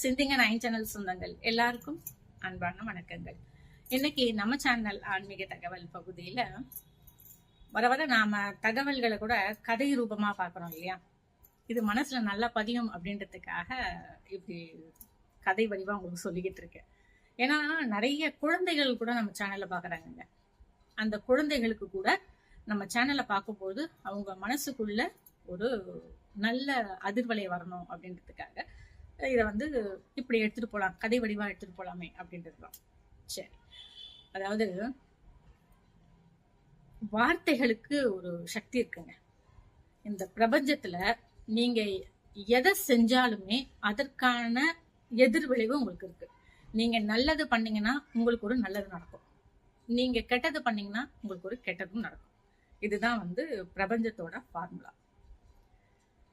சிந்திங்க nine channel சொந்தங்கள். எல்லாருக்கும் அன்பான வணக்கங்கள். இன்னைக்கு நம்ம சேனல் ஆன்மீக தகவல் பகுதியில வர வர நாம தகவல்களை கூட கதை ரூபமா பார்க்குறோம் இல்லையா? இது மனசுல நல்லா பதியும் அப்படின்றதுக்காக இப்படி கதை வடிவா உங்களுக்கு சொல்லிக்கிட்டு இருக்கேன். ஏன்னா நிறைய குழந்தைகள் கூட நம்ம சேனல்ல பாக்குறாங்கங்க அந்த குழந்தைகளுக்கு கூட நம்ம சேனலை பார்க்கும்போது அவங்க மனசுக்குள்ள ஒரு நல்ல அதிர்வலை வரணும் அப்படின்றதுக்காக இதை வந்து இப்படி எடுத்துட்டு போகலாம் கதை வடிவா எடுத்துட்டு போலாமே அப்படின்றது தான். சரி. அதாவது வார்த்தைகளுக்கு ஒரு சக்தி இருக்குங்க. இந்த பிரபஞ்சத்துல நீங்க எதை செஞ்சாலுமே அதற்கான எதிர்விளைவு உங்களுக்கு இருக்கு. நீங்க நல்லது பண்ணீங்கன்னா உங்களுக்கு ஒரு நல்லது நடக்கும். நீங்க கெட்டது பண்ணீங்கன்னா உங்களுக்கு ஒரு கெட்டதும் நடக்கும். இதுதான் வந்து பிரபஞ்சத்தோட ஃபார்முலா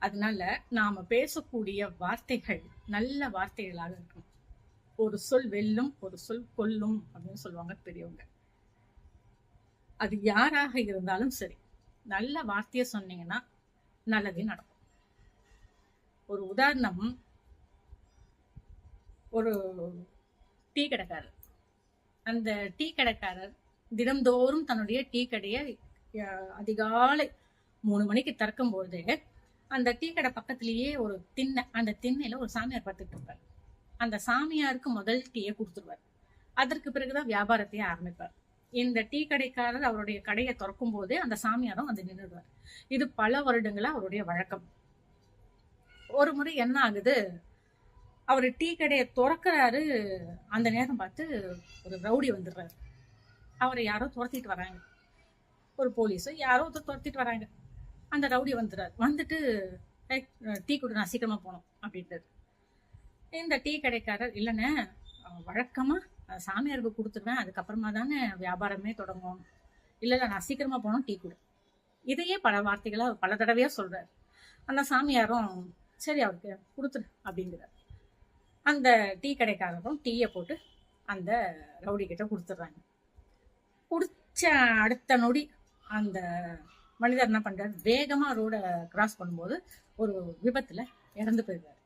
அதனால நாம பேசக்கூடிய வார்த்தைகள் நல்ல வார்த்தைகளாக இருக்கும் ஒரு சொல் வெல்லும் ஒரு சொல் கொல்லும் அப்படின்னு சொல்லுவாங்க பெரியவங்க. அது யாராக இருந்தாலும் சரி நல்ல வார்த்தையை சொன்னீங்கன்னா நல்லதே நடக்கும். ஒரு உதாரணம் ஒரு டீ கடைக்காரர். அந்த டீ கடைக்காரர் தினம்தோறும் தன்னுடைய டீ கடையை அஹ், அதிகாலை மூணு மணிக்கு திறக்கும் போது அந்த டீ கடை பக்கத்துலயே ஒரு திண்ணை அந்த திண்ணையில ஒரு சாமியார் பார்த்துட்டு இருப்பார். அந்த சாமியாருக்கு முதல் டீயை கொடுத்துருவார். அதற்கு பிறகுதான் வியாபாரத்தையே ஆரம்பிப்பார். இந்த டீ கடைக்காரர் அவருடைய கடையை திறக்கும் போதே அந்த சாமியாரும் வந்து நின்றுடுவார். இது பல வருடங்களா அவருடைய வழக்கம். ஒரு முறை என்ன ஆகுது? அவர் டீ கடையை திறக்கிறாரு. அந்த நேரம் பார்த்து ஒரு ரவுடி வந்துடுறாரு. அவரை யாரோ துரத்திட்டு வராங்க. ஒரு போலீஸோ யாரோ ஒருத்தர் துரத்திட்டு வராங்க. அந்த ரவுடி வந்துடுறார் வந்துட்டு டீ கொடு நான் சீக்கிரமாக போகணும் அப்படின்றது இந்த டீ கடைக்காரர் இல்லைண்ணே வழக்கமாக சாமியாருக்கு கொடுத்துருவேன். அதுக்கப்புறமா தானே வியாபாரமே தொடங்கும். இல்லை நான் சீக்கிரமாக போகணும் டீ கொடு. இதையே பல வார்த்தைகளாக பல தடவையாக சொல்கிறார் அந்த சாமியாரும் சரி அவருக்கு கொடுத்துரு அப்படிங்கிறார். அந்த டீ கடைக்காரரும் டீயை போட்டு அந்த ரவுடி கிட்ட கொடுத்துட்றாங்க குடிச்ச அடுத்த நொடி அந்த மனிதர் என்ன பண்றாரு? வேகமா ரோட கிராஸ் பண்ணும்போது ஒரு விபத்துல இறந்து போயிடுறாரு.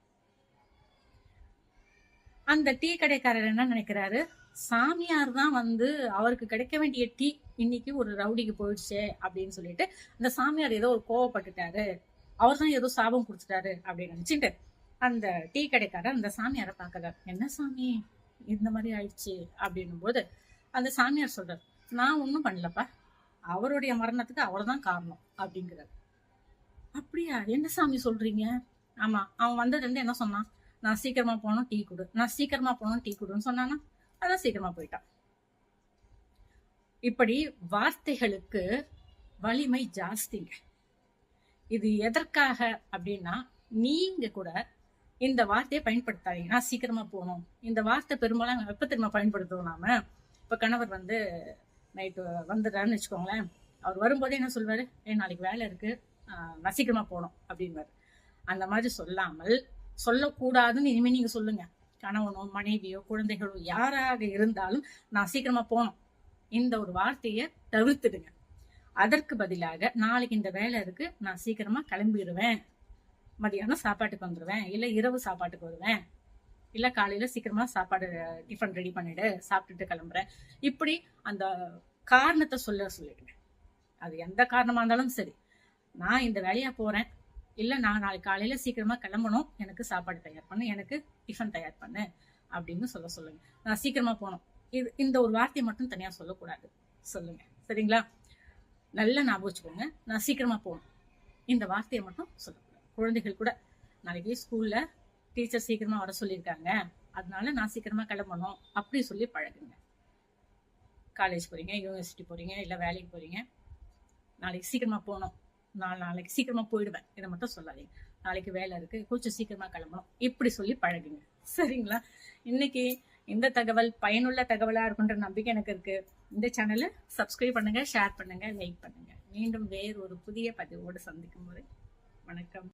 அந்த டீ கடைக்காரர் என்ன நினைக்கிறாரு? சாமியார் தான் வந்து அவருக்கு கிடைக்க வேண்டிய டீ இன்னைக்கு ஒரு ரவுடிக்கு போயிடுச்சே அப்படின்னு சொல்லிட்டு அந்த சாமியார் ஏதோ ஒரு கோவப்பட்டுட்டாரு. அவர் தான் ஏதோ சாபம் கொடுத்துட்டாரு அப்படின்னு நினைச்சிட்டு அந்த டீ கடைக்காரர் அந்த சாமியாரை பார்க்கறாரு. என்ன சாமி? இந்த மாதிரி ஆயிடுச்சு. அப்படின்னும் போது அந்த சாமியார் சொல்றாரு நான் ஒன்றும் பண்ணலப்பா. அவருடைய மரணத்துக்கு அவர் தான் காரணம் அப்படிங்கிறார். அப்படியா? என்ன சாமி சொல்றீங்க? ஆமா அவன் வந்ததுல இருந்து என்ன சொன்னான்? நான் சீக்கிரமா போனோம் டீ கொடு. நான் சீக்கிரமா போனோம் டீ கொடுன்னு சொன்னானா? அதான் சீக்கிரமா போயிட்டான். இப்படி வார்த்தைகளுக்கு வலிமை ஜாஸ்திங்க. இது எதற்காக அப்படின்னா நீங்க கூட இந்த வார்த்தையை பயன்படுத்தாதீங்க. நான் சீக்கிரமா போகணும். இந்த வார்த்தை பெரும்பாலும் எப்ப திரும்ப பயன்படுத்துவோம் நாம? இப்ப கணவர் வந்து நைட்டு வந்துடுறாருன்னு வச்சுக்கோங்களேன். அவர் வரும்போதே என்ன சொல்வார்? ஏ நாளைக்கு வேலை இருக்குது நான் சீக்கிரமாக போகணும். அப்படின்வார் அந்த மாதிரி சொல்லாமல் சொல்லக்கூடாதுன்னு இனிமே நீங்கள் சொல்லுங்கள் கணவனோ மனைவியோ குழந்தைகளோ யாராக இருந்தாலும் நான் சீக்கிரமாக போகணும். இந்த ஒரு வார்த்தையை தவிர்த்துடுங்க. அதற்கு பதிலாக நாளைக்கு இந்த வேலை இருக்கு. நான் சீக்கிரமா கிளம்பிடுவேன் மதியானம் சாப்பாட்டுக்கு வந்துடுவேன் இல்லை இரவு சாப்பாட்டுக்கு வருவேன். இல்ல காலையில சீக்கிரமா சாப்பாடு டிஃபன் ரெடி பண்ணிடு சாப்பிட்டுட்டு கிளம்புறேன். இப்படி அந்த காரணத்தை சொல்ல சொல்லிடுங்க அது எந்த காரணமா இருந்தாலும் சரி. நான் இந்த வேலையா போறேன். இல்ல நான் நாளைக்கு காலையில சீக்கிரமா கிளம்பணும். எனக்கு சாப்பாடு தயார் பண்ணு. எனக்கு டிஃபன் தயார் பண்ணு அப்படின்னு சொல்ல சொல்லுங்க. நான் சீக்கிரமா போகணும். இது இந்த ஒரு வார்த்தையை மட்டும் தனியா சொல்லக்கூடாது. சொல்லுங்க. சரிங்களா? நல்லா ஞாபகம் வச்சுக்கோங்க. நான் சீக்கிரமா போகணும். இந்த வார்த்தையை மட்டும் சொல்லக்கூடாது. குழந்தைகள் கூட நாளைக்கு ஸ்கூல்ல டீச்சர் சீக்கிரமா வர சொல்லியிருக்காங்க. அதனால நான் சீக்கிரமா கிளம்பணும் அப்படி சொல்லி பழகுங்க. காலேஜ் போறீங்க யூனிவர்சிட்டி போறீங்க இல்ல வேலைக்கு போறீங்க. நாளைக்கு சீக்கிரமா போகணும். நான் நாளைக்கு சீக்கிரமா போயிடுவேன். இதை மட்டும் சொல்லாதீங்க. நாளைக்கு வேலை இருக்கு கொஞ்சம் சீக்கிரமா கிளம்பணும். இப்படி சொல்லி பழகுங்க. சரிங்களா? இன்னைக்கு இந்த தகவல் பயனுள்ள தகவலா இருக்குன்ற நம்பிக்கை எனக்கு இருக்கு. இந்த சேனலை சப்ஸ்கிரைப் பண்ணுங்க ஷேர் பண்ணுங்க லைக் பண்ணுங்க. மீண்டும் வேறு ஒரு புதிய பதிவோடு சந்திக்கும் போது வணக்கம்.